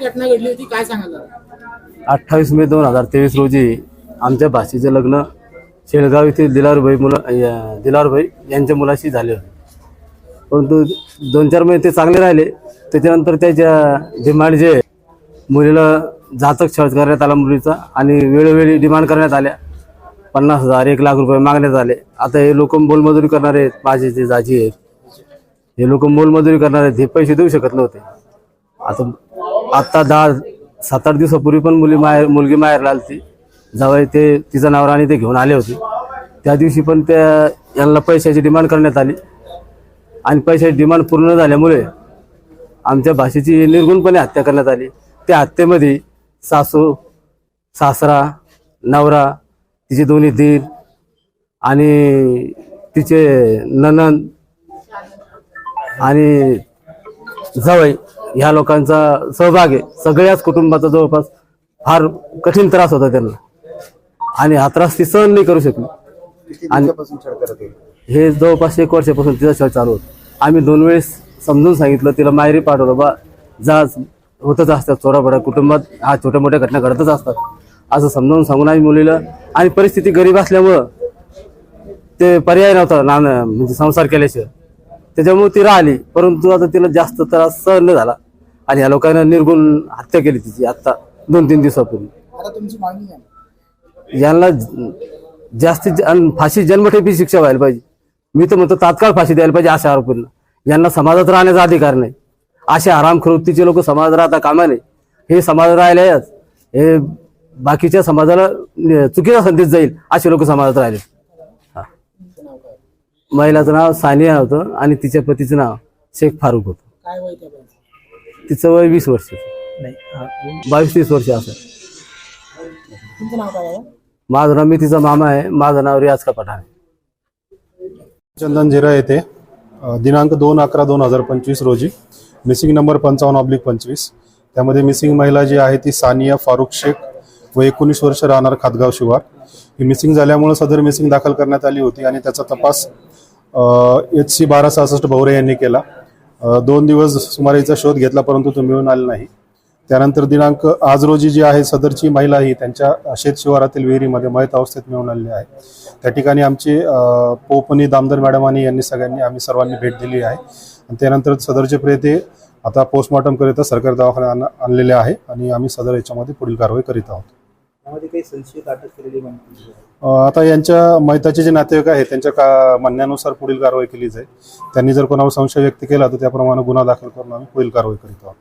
घटना घडली होती? काय सांगाल अठ्ठावीस मे दोन हजार तेवीस रोजी आमच्या भाषेचे लग्न शेळगाव येथील दिलारभाई मुला या- दिलारभाई यांच्या मुलाशी झाले होते. परंतु दोन चार महिने ते चांगले राहिले. त्याच्यानंतर त्याच्या डिमांड जे आहे, मुलीला जातक छळ करण्यात आला मुलीचा आणि वेळोवेळी डिमांड करण्यात आल्या. पन्नास हजार एक लाख रुपये मागण्यात आले. आता हे लोक मोलमजुरी करणारे आहेत माझे जे जाजी आहेत. हे लोक मोलमजुरी करणारे आहेत हे पैसे देऊ शकत नव्हते. आता आत्ता दहा सात आठ दिवसापूर्वी पण मुली माहेर मुलगी माहेरला आली ती जावई ते तिचं नावर आणि ते घेऊन आले होते. त्या दिवशी पण त्या यांना पैशाची डिमांड करण्यात आली. आणि पैशाची डिमांड पूर्ण झाल्यामुळे आमच्या भाषेची निर्गुणपणे हत्या करण्यात आली. त्या हत्येमध्ये सासू सासरा नवरा तिचे दोन्ही दीर आणि तिचे ननंद आणि जवळ ह्या लोकांचा सहभाग आहे. सगळ्याच कुटुंबाचा जवळपास फार कठीण त्रास होता त्यांना. आणि हा त्रास ती सहन नाही करू शकली. आणि हे जवळपास एक वर्षापासून तिचा छळ चालू होता. आम्ही दोन वेळेस समजून सांगितलं तिला माहेरी पाठवलं बा जा होतच असतात चोराबडा कुटुंबात हा छोट्या मोठ्या घटना घडतच असतात. असं समजावून सांगून आम्ही मुलीला आणि परिस्थिती गरीब असल्यामुळं ते पर्याय नव्हता नान म्हणजे संसार केल्याशिवाय. त्याच्यामुळे ती राहिली. परंतु आता तिला जास्त त्रास सहन नाही झाला. आणि या लोकांना निर्गुण हत्या केली तिची आता दोन तीन दिवसापूर्वी. आता तुमची मागणी आहे यांना जास्तीत आणि फाशी जन्मठेपी शिक्षा व्हायला पाहिजे. मी तर म्हणतो तात्काळ फाशी द्यायला पाहिजे अशा आरोपींना. यांना समाजात राहण्याचा अधिकार नाही. असे आराम खरुत्तीचे लोक समाजात राहता कामा नाही हे समाजात राहिलेच हे बाकीच्या समाजाला अं, चुकीचा संदेश जाईल असे लोक समाजात राहिले. महिलाचं नाव सानिया होतं आणि तिच्या पतीचं नाव शेख फारूक होतं. काय वय त्या बाईचं? तिचं वय वीस वर्ष. बावीस तीस वर्ष असं. तुमचं नाव काय आहे? माझं नाव मी तिचा मामा आहे. माझं नाव रियाज का पठाण आहे. चंदन झिरा येथे अ, दिनांक दोन अकरा दोन हजार पंचवीस रोजी मिसिंग नंबर पंचावन्न ऑब्लिक पंचवीस. त्यामध्ये मिसिंग महिला जी आहे ती सानिया फारुख शेख व एकोणीस वर्ष राहणार खातगाव शिवार. ही मिसिंग झाल्यामुळे सदर मिसिंग दाखल करण्यात आली होती आणि त्याचा तपास एच सी बारा सहासष्ट भवरे यांनी केला. दोन दिवस सुमारे शोध घेतला परंतु तो मिळून आला नाही. त्यानंतर दिनांक आज रोजी जी आहे सदरची महिला ही त्यांच्या शेत शिवारातील विहिरीमध्ये मयत अवस्थेत मिळून आलेली आहे. त्या ठिकाणी आमचे पोपनी दामदर मॅडम आणि यांनी सगळ्यांनी आम्ही सर्वांनी भेट दिली आहे. आणि त्यानंतर सदरचे प्रेते आता पोस्टमॉर्टम करिता सरकारी दवाखान्यात आणलेले आहे आणि आम्ही सदर याच्यामध्ये पुढील कारवाई करीत आहोत. त्यामध्ये काही संशयित अटक केलेली माहिती आता यांच्या मैताचे जे नातेवाईक आहेत त्यांच्या का म्हणण्यानुसार पुढील कारवाई केली जाईल. त्यांनी जर कोणावर संशय व्यक्त केला तर त्याप्रमाणे गुन्हा दाखल करून आम्ही पुढील कारवाई करीत आहोत.